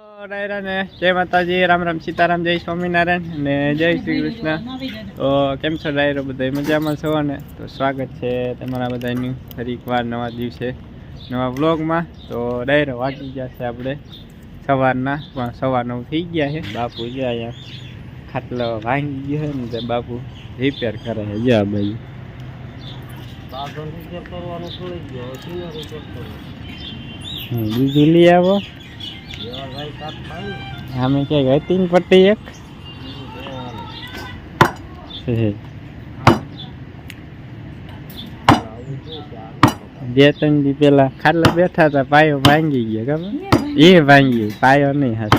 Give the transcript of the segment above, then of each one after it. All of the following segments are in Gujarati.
ડાયરા ને. જય માતાજી રામ રામ સીતારામ જય સ્વામિનારાયણ અને જય શ્રી કૃષ્ણ તો કેમ છો ડાયરો બધા મજામાં છો? ને તો સ્વાગત છે તમારા બધાનું ફરી એકવાર નવા દિવસે નવા વ્લોગમાં. તો ડાયરો વાંચી ગયા છે આપણે સવારના પણ સવાર નવ થઈ ગયા છે. બાપુ જ્યાં અહીંયા ખાટલો ભાંગી ગયો છે ને તે બાપુ રિપેર કરે છે. જ્યાં ભાઈ. બીજું લઈ આવો. આમે ક્યાંક હતી ને પટ્ટી એક. બે ત્રણ દી પેલા ખાટલા બેઠા હતા પાયો ભાંગી ગયો ખબર? એ ભાંગી પાયો નહીં હાથ.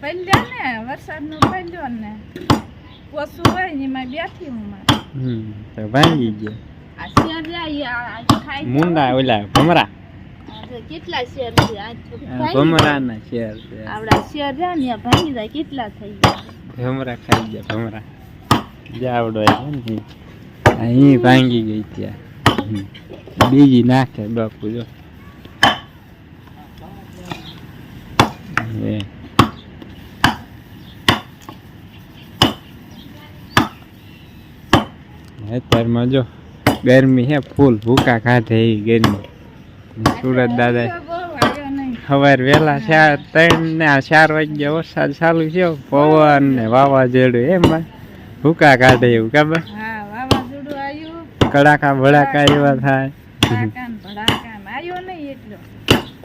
પંડ્યા ને વરસાદનો પંડ્યો ને. ઓછું હોય ને એમાં બેઠી હું હમ તો ભાંગી ગયો. મુંડા ઓલા ભમરા. કેટલા શેર છે? આ તો આ ભાંગી ભમરાના શેર છે. આવડા શેર રહ્યા ને ભાંગી જાય કેટલા થઈ ગયા? ભમરા ખાઈ ગયા ભમરા. જાવડો આવ્યો ને ઈ. આ ઈ ભાંગી ગઈ ત્યાં. બીજી નાખે બાપુ જો. અત્યારમાં જો ગરમી હે ફૂલ ભૂકા ખાધે એ ગરમી. સુરત દાદા. સવાર વહેલા ચાર ત્રણ ને આ ચાર વાગ્યા વરસાદ ચાલુ છે પવન ને વાવાઝોડું એમાં ભૂકા કાઢે એવું ખબર? કડાકા ભડાકા એવા થાય.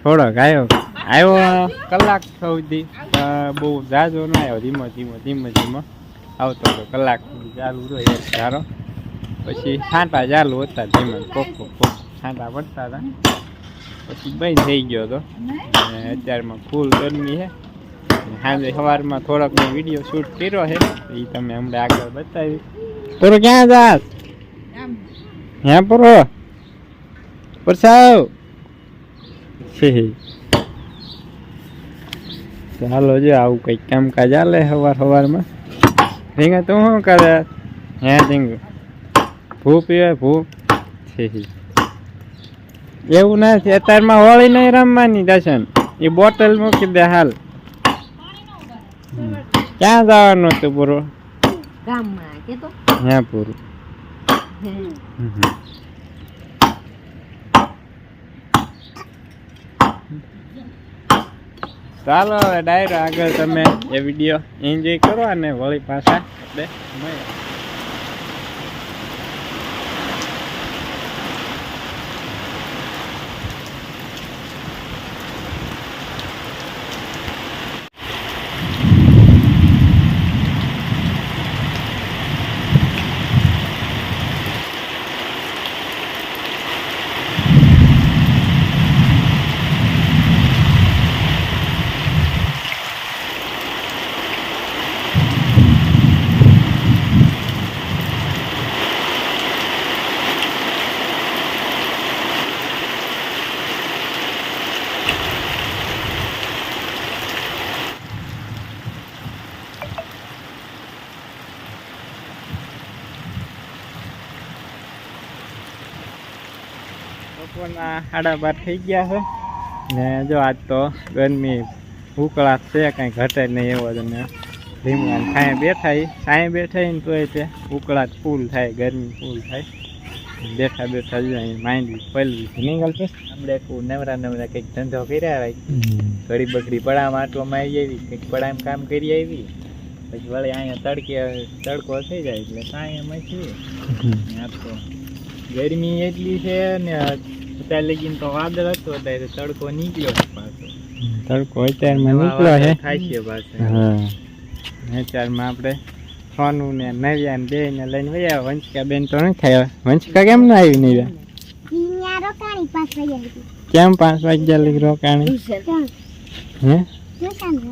થોડોક આવ્યો આવ્યો કલાક સુધી બહુ જાજો ના આવ્યો ધીમો ધીમો ધીમો ધીમો. આવતો હતો કલાક સુધી ચાલુ રહ્યો ધારો. પછી છાંટા ચાલુ હતા ધીમે કોક કોક છાંટા પડતા હતા. પછી બંધ થઈ ગયો હતો અને અત્યારમાં ફૂલ ગરમી છે. સાંજે સવારમાં થોડોક મેં વીડિયો શૂટ કર્યો છે. એ તમે હમણાં આગળ બતાવી. પૂરો ક્યાં જાસ હે પૂરો? પરસાવ? ચાલો જો આવું કંઈક કામકાજ ચાલે સવાર સવારમાં રીંગા તું શું કરે? હે રીંગુ ભૂ પીવે, ભૂ. એવું નથી અત્યારમાં હોળી નહીં રમવાની દર્શન. એ બોટલ મૂકી દે હાલ. ક્યાં જવાનું હતું પૂરું? હા પૂરું. ચાલો હવે ડાયરો આગળ તમે એ વીડિયો એન્જોય કરો અને વળી પાછા બે મળીએ. બપોરના સાડા બાર થઈ ગયા છે ને જો આજ તો ગરમી ઉકળાટ છે કાંઈ ઘટે નહીં એવો તમે ને ધીમા છાંય બેઠા ઈ. છાંય બેઠા ઈ ને તોય તે ઉકળાટ ફૂલ થાય ગરમી ફૂલ થાય. બેઠા બેઠા જો અહીં માંડી પલવી નીકળ છે આપણે કોઈ નવરા નવરા કંઈક ધંધો કર્યા હોય. ઘડી બકડી પડામાં આટલોમાં આવી આવી કંઈક પડામાં કામ કરી આવી. પછી વળી અહીંયા તડકે તડકો થઈ જાય એટલે સાંયમાં છીએ આ તો ગરમી એટલી છે ને અત્યારે લગીન તો વાદળ હતો ત્યારે તડકો નીકળ્યો છે પાછો તડકો અત્યારમાં નીકળ્યો છે થાય છે પાછો હા અત્યારમાં આપણે સોનું ને નવ્યા ને બે ને લઈને વયા વંચિકા બેન તો નથી થયા વંચિકા કેમ ના આવી નવ્યા અહીંયા રોકાણી પાસે આવી કેમ પાંચ વાગ્યા લગી રોકાણી હે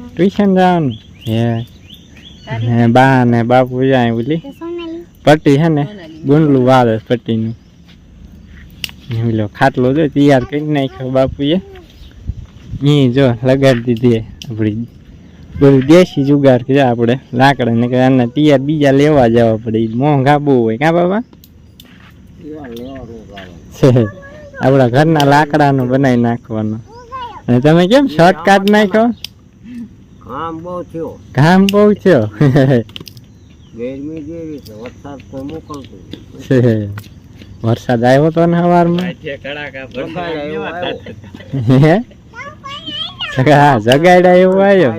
ટ્યુશન જવાનું હે હે બા ને બાપુ જાય ઓલી તો સોનાલી પટ્ટી છે ને ગુંડલું વાળે પટ્ટીનું ઓલો ખાટલો જો તૈયાર કરી નાખ્યો બાપુએ. ઈ જો લગાડી દીધી આપણી બધું દેશી જુગાર કે આપણે લાકડા ને આના તૈયાર બીજા લેવા જવા પડે મોંઘા બહુ હોય. કા બાબા? આપણા ઘરના લાકડાનું બનાવી નાખવાનું. અને તમે કેમ શોર્ટકટ નાખ્યો? કામ બહુ થયો. કામ બહુ થયો. ગરમી જેવી છે વરસાદ કોઈ મોકલતું. વરસાદ આવ્યો તો ને સવારમાં હે? હા જગાડ્યા એવું આવ્યો.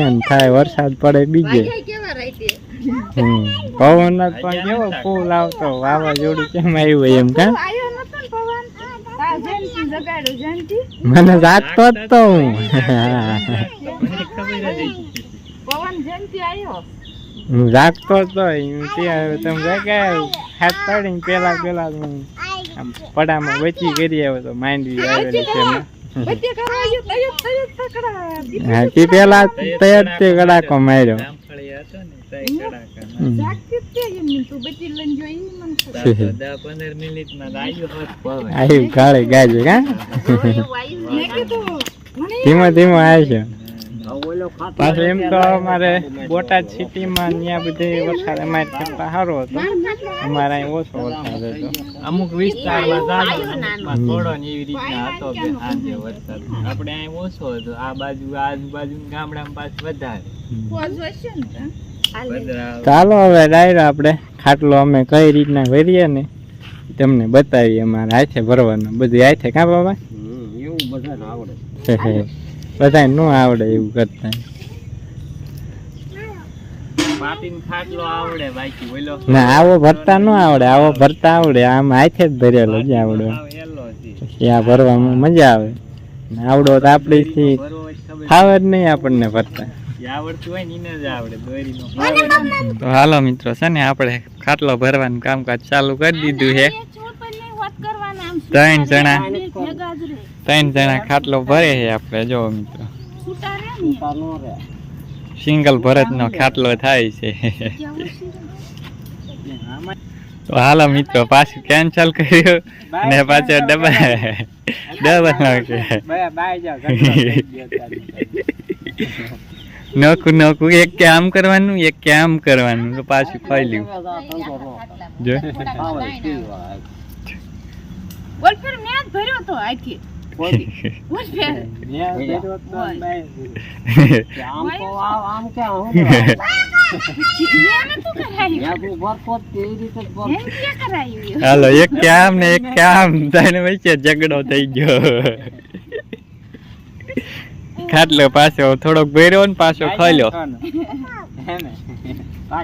એમ થાય વરસાદ પડે બીજે. હમ, પવન જ પણ કેવો ફૂલ આવતો વાવાઝોડું કેમ આવ્યું એમ કા? તા મને જાગતો જ તો હું. પવન જયંતિ આયો હું જાગતો જ તો ત્યાં તમે જગાય હાથ પાડીને પેલા પેલા હું આમ પડામાં બચી કરી આવ્યો તો માંડવી આવેલી છે હા તે પેલા તૈયાર તે કડાકો માર્યો. આવ્યું ધીમો ધીમો ખાતો પાછું એમ તો અમારે બોટાદ સિટીમાં ત્યાં બધે વરસાદ અમારે કરતા સારો હતો. અમારે અહીં ઓછો વરસાદ હતો. અમુક વિસ્તારમાં સારો થોડો ને એવી રીતના હતો બે સાંજે વરસાદ. આપણે અહીં ઓછો હતો. આ બાજુ આજુબાજુ ગામડામાં પાછું વધારે. ચાલો હવે ડાયરો આપણે. ખાટલો અમે કઈ રીતના ભરીએ ને તમને બતાવીએ અમારે હાથે ભરવાનું. બધું હાથે કાં બાબા? એવું બધા આવડે. બધા ન આવડે એવું કરતા. પાટીને ખાટલો આવડે બાકી ઓલો ના આવો ભરતા ન આવડે આવો ભરતા આવડે આમ હાથે જ ભરેલો જ આવડે. આ ભરવામાં મજા આવે. આવડો તો બરોબર ફાવે જ નહીં આપણને ભરતા. જે આવડતું હોય ને એને જ આવડે દોરીનો તો હાલો મિત્રો છે ને આપણે ખાટલો ભરવાનું કામકાજ ચાલુ કરી દીધું છે. ત્રણ જણા. ત્રણ જણા ખાટલો ભરે છે આપણે, જો મિત્રો. સિંગલ ભરત નો ખાટલો થાય છે. તો હાલો મિત્રો, પાછું કેન્સલ કર્યું ને પાછો ડબલ ડબલ નોખું નોખું, એક કે આમ કરવાનું, એક કે આમ કરવાનું, તો પાછું ખોલ્યું જો. બોલ ફેર મેં ભર્યો તો આખી. મેં હાલો એક કામ આમ ને એક કામ આમ તને વચ્ચે ઝઘડો થઈ ગયો. ખાટલો પાછો થોડોક ભર્યો ને પાછો ખોલ્યો.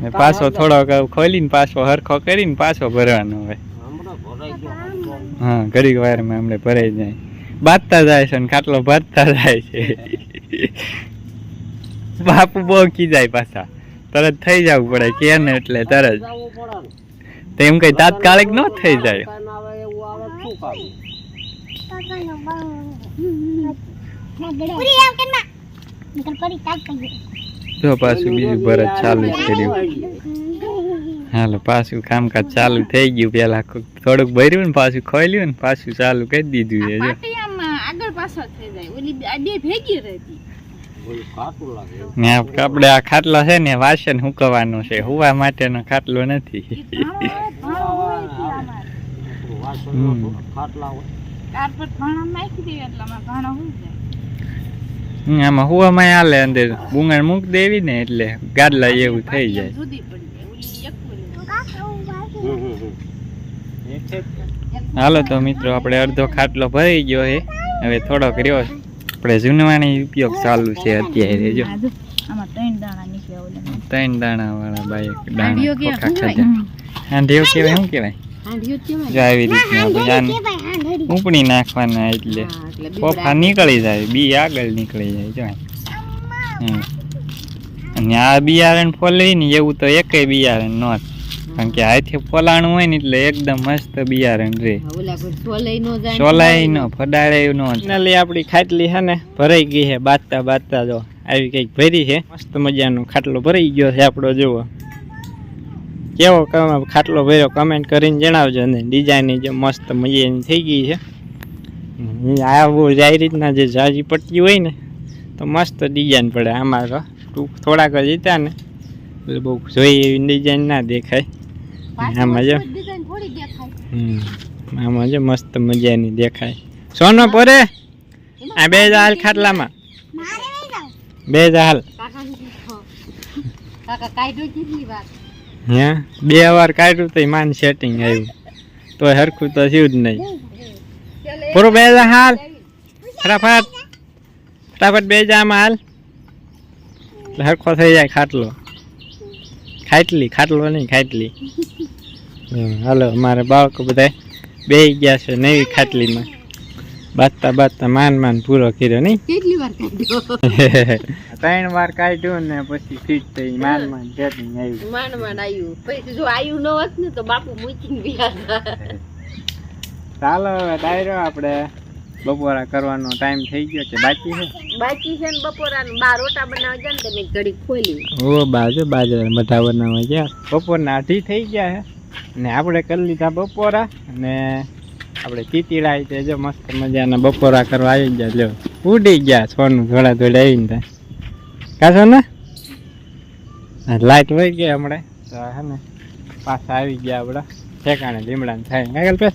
ને? પાછો થોડોક ખોલીને પાછો હરખો કરીને પાછો ભરવાનો હોય. હમણાં ભરાઈ ગયો. હા ઘડીક વારમાં હમણાં ભરાઈ જાય. બાંધતા જાય છે ને ખાટલો ભરતા જાય છે. બાપુ બહુ જાય પાછા. તરત થઈ જવું પડે, કે ને એટલે તરત. તો એમ કઈ તાત્કાલિક ન થઈ જાય. તો પાછું બીજું ભરત ચાલુ કર્યું. હાલો, પાછું કામકાજ ચાલુ થઈ ગયું. પેલા થોડુંક ભર્યું ને પાછું ખોલ્યું ને પાછું ચાલુ કરી દીધું છે પાછળ થઈ જાય. ઓલી આ બે ભેગી રહેતી. આ ખાટલો છે ને વાસણ હુકવાનું છે. હુવા માટેનો ખાટલો નથી. આમાં. હુવામાં હાલે અંદર બુંગણ મૂક દેવી ને એટલે ગાદલા એવું થઈ જાય. હાલો તો મિત્રો આપણે અડધો ખાટલો ભરી ગયો છે. હવે થોડોક રહ્યો આપણે જૂનવાણી ઉપયોગ ચાલુ છે અત્યારે જો. જો, ત્રણ દાણા વાળા બાઈક દાણા ખોખા ખાધા. કેવાય શું કેવાય હાંડીઓ જો આવી રીતના ઉપડી નાખવાના એટલે પોફા નીકળી જાય બી આગળ નીકળી જાય જો. અને આ બિયારણ ફોલે ને એવું તો એકે બિયારણ નો થાય. કારણ કે આથી ફોલાણું હોય ને એટલે એકદમ મસ્ત બિયારણ રે. સોલાઈ નો ફડાળે નો ફડાડે નો આપણી ખાટલી છે ને ભરાઈ ગઈ છે બાજતા બાજતા જો આવી કંઈક ભરી છે મસ્ત મજાનો ખાટલો ભરાઈ ગયો છે આપણો જુઓ. કેવો કમ- ખાટલો ભર્યો કમેન્ટ કરીને જણાવજો ને ડિઝાઇન જે મસ્ત મજાની થઈ ગઈ છે. આવું જ આ રીતના જે જાજી પટ્ટી હોય ને તો મસ્ત ડિઝાઇન પડે આમાં તો ટૂંક થોડાક જ હતા ને. એટલે બહુ જોઈ એવી ડિઝાઇન ના દેખાય. આમાં જો આમાં જો મસ્ત મજાની દેખાય. સોનો પોરે? આ બે હાલ ખાટલામાં. બે હાલ. હે? બે વાર કાઢ્યું તો માન સેટિંગ આવ્યું. તો હરખું તો થયું જ નહીં. પૂરું બે હાલ. ફટાફટ. ફટાફટ બે જામાં હાલ. હરખો થઈ જાય ખાટલો. ખાટલી ખાટલો નહીં ખાટલી. હાલો મારે બાળકો બધા બે ગયા છે નવી ખાટલીમાં. બાજતા બાજતા માન માન પૂરો કર્યો નહીં? કેટલી વાર ત્રણ વાર કાઢ્યું ને પછી ફીટ થઈ માન માન સેટિંગ આવ્યું માન આવ્યું પછી જો આવ્યું ન હોત ને તો બાપુ મૂકીને વ્યા ચાલો હવે ડાયરો આપણે બપોરા કરવાનો ટાઈમ થઈ ગયો છે. બાકી છે? બાકી છે ને બપોરાનું. બાર રોટા બનાવવા જાય ને તમે ઘડી ખોલી. ઓ બાજુ બાજુ બધા બનાવવા ગયા. બપોરના અઢી થઈ ગયા છે ને આપણે કરી લીધા બપોરા ને આપણે ચીતીડા છે. જો મસ્ત મજાના બપોરા કરવા આવી ગયા. લ્યો ઉડી ગયા સોનું ધોળા ધોળે આવીને ત્યાં કાશો ને લાઈટ વહી ગઈ હમણાં. તો હે ને પાછા આવી ગયા આપણે. ઠેકાણે લીમડા થાય. પે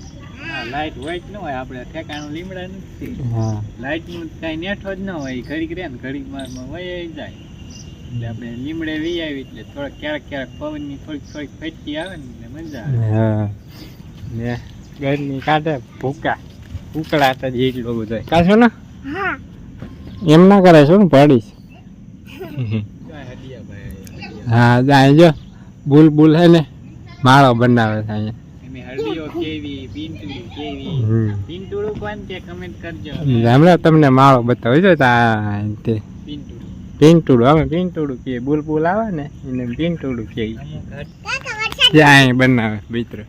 લાઈટ હોય જ ન હોય. આપણે ઠેકાણું લીમડા નથી હા. લાઈટનું કઈ નેઠો જ ન હોય. ઘડીક રહે ને ઘડીકમાં વહી જાય. એટલે આપણે લીમડે વી આવી એટલે થોડાક ક્યારેક ક્યારેક પવનની થોડીક થોડીક ફટકી આવે ને એટલે મજા આવે. હા. ને ગરમી કાઢે ભૂકા. ઉકળાટ જ એટલો બધો. કાશો ને? હા. એમ ના કરે શું ને પડીશ જાય હડિયા ભાઈ હા જાય જો. બુલ બુલ હે ને માળો બનાવે છે અહીંયા. હમણાં તમને માળો બતાવી જો તા પિંટુડું અમે કે બુલ બુલ આવે ને એને પિંટુડું કે અમુક હટ- બનાવે મિત્રો.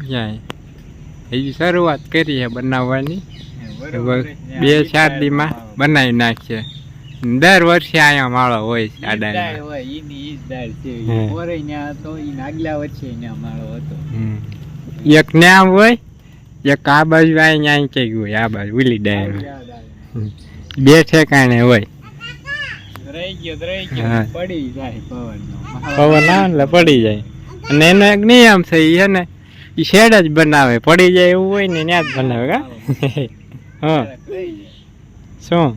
ત્યાં હજી શરૂઆત કરી છે બનાવવાની. બે ચાર દીમાં બનાવી નાખીએ. દર વર્ષે અહીંયા માળો હોય છે આ હોય એની ઈ છે. હમ. ન્યા હતો ઈને આગલા વર્ષે ન્યા માળો હતો. એક ન્યા હોય એક આ બાજુ અહીંયા અહીં કઈ હોય આ બાજુ ઉલી ડાય બે ઠેકાણે હોય રહી ગયો તો રહી હા. ગયો પડી જાય પવન ના એટલે પડી જાય. અને એનો એક નિયમ છે એ ને એ શેડ જ બનાવે. પડી જાય એવું હોય ને ત્યાં જ બનાવે કા હા. શું?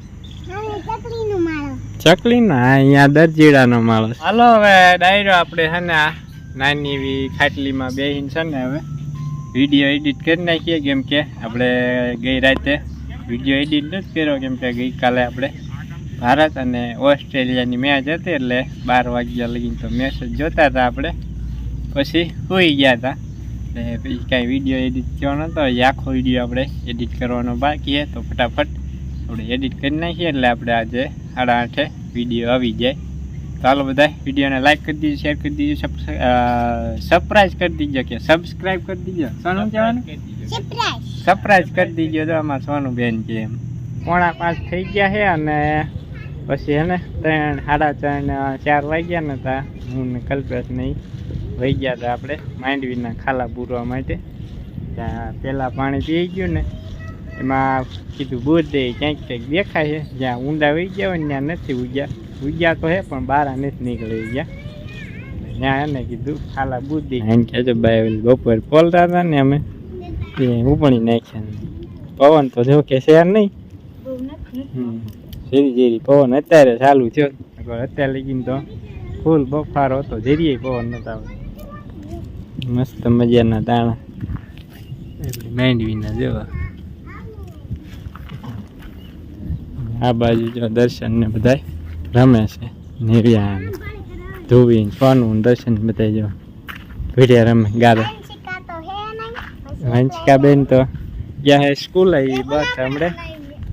ચકલી ના અહીંયા દરજીડાનો માળો હાલો હવે ડાયરો આપણે છે ને આ નાની એવી ખાટલીમાં બેહીને છે ને હવે વીડિયો એડિટ કરી નાખીએ. કેમ કે આપણે ગઈ રાતે વીડિયો એડિટ નથી કર્યો કેમ કે ગઈકાલે આપણે ભારત અને ઓસ્ટ્રેલિયાની મેચ હતી એટલે બાર વાગ્યા લગીને તો મેચ જોતા હતા આપણે. પછી સૂઈ ગયા હતા. એટલે પછી કાંઈ વીડિયો એડિટ થયો નહોતો. એ આખો વીડિયો આપણે એડિટ કરવાનો બાકી છે. તો ફટાફટ આપણે એડિટ કરી નાખીએ એટલે આપણે આજે સાડા આઠે વીડિયો આવી જાય. તો ચાલો બધા વિડીયોને લાઈક કરી દીજો શેર કરી દીજો સરપ્રાઈઝ કરી દીજો કે સબસ્ક્રાઈબ કરી દીજો. સોનું કહેવાનું? સરપ્રાઈઝ કરી દીજો તો આમાં સોનું બેન છે એમ. પોણા પાંચ થઈ ગયા છે અને પછી હે ને ત્રણ સાડા ત્રણ ચાર વાગ્યા ને તા હું ને કલ્પેશ નહીં વહી ગયા હતા આપણે માંડવીના ખાલા પૂરવા માટે. ત્યાં પહેલાં પાણી પી ગયું ને એમાં કીધું બોધે ક્યાંક ક્યાંક દેખાય છે. જ્યાં ઊંડા વહી ગયા હોય ને ત્યાં નથી ઉગ્યા. ઉગ્યા તો હે પણ બારા નથી નીકળી ગયા. ત્યાં એને કીધું ખાલા બુદ્ધિ એમ કે છે ભાઈ બપોર પોલતા હતા ને અમે તે ઉપણી નાખ્યા પવન તો જો કે શેર નહીં. હમ. ઝીરી ઝેરી પવન અત્યારે ચાલુ થયો. અત્યારે લગીને તો ફૂલ બફારો હતો ઝેરીએ પવન નતા આવતો. મસ્ત મજાના દાણા. એટલે માંડવીના જેવા. આ બાજુ જો દર્શન ને બધા રમે છે. નિર્યા ધોવી સોનું ને દર્શન બધા જો ભીડિયા રમે ગાદો વંશિકા બેન તો ગયા હે? સ્કૂલ આવી બસ હમણે.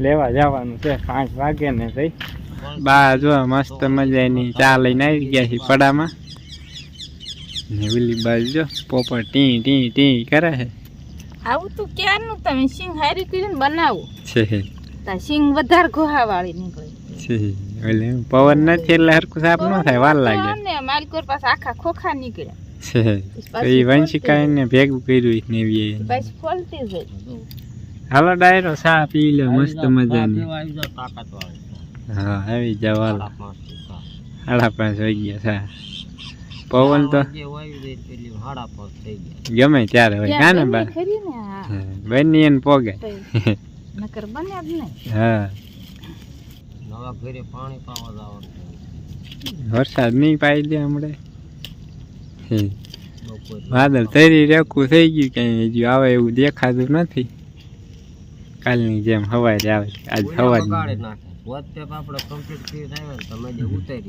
લેવા જવાનું છે પાંચ વાગે ને થઈ. બા જો મસ્ત મજાની ચા લઈને આવી ગયા છે પડામાં ને ઓલી બાજુ જો પોપર ટી ટી ટી કરે છે. આવું તું ક્યારનું? તમે સિંગ હારી કરીને બનાવો. છે તા સિંગ વધારે ઘોહા વાળી નીકળે છે પવન નથી એટલે હરખું સાફ ન થાય વાર લાગે. ને માલિકોર પાસે આખા ખોખા નીકળ્યા. છે એ વંશિકા એને ભેગું કર્યું ને એવી પછી ફોલતી જાય હાલો ડાયરો ચા પી લે મસ્ત મજાની. હા આવી જાવ હાલો. સાડા પાંચ વાગી ગયા સા વાગ્યા ચા. પવન તો ગમે ત્યારે હોય હા ને બા? બની હા બની એને પોગે. હા. નવા ઘરે પાણી પાવા જવાનું વરસાદ નહીં પાઈ દે હમણે. હે. વાદળ તરી રેખું થઈ ગયું કઈ હજુ આવે એવું દેખાતું નથી. કાલની જેમ હવારે આવે આજ નાખે. વચ્ચે આપણે કમ્પ્લીટ થઈ થાય ને તમે જે ઉતારી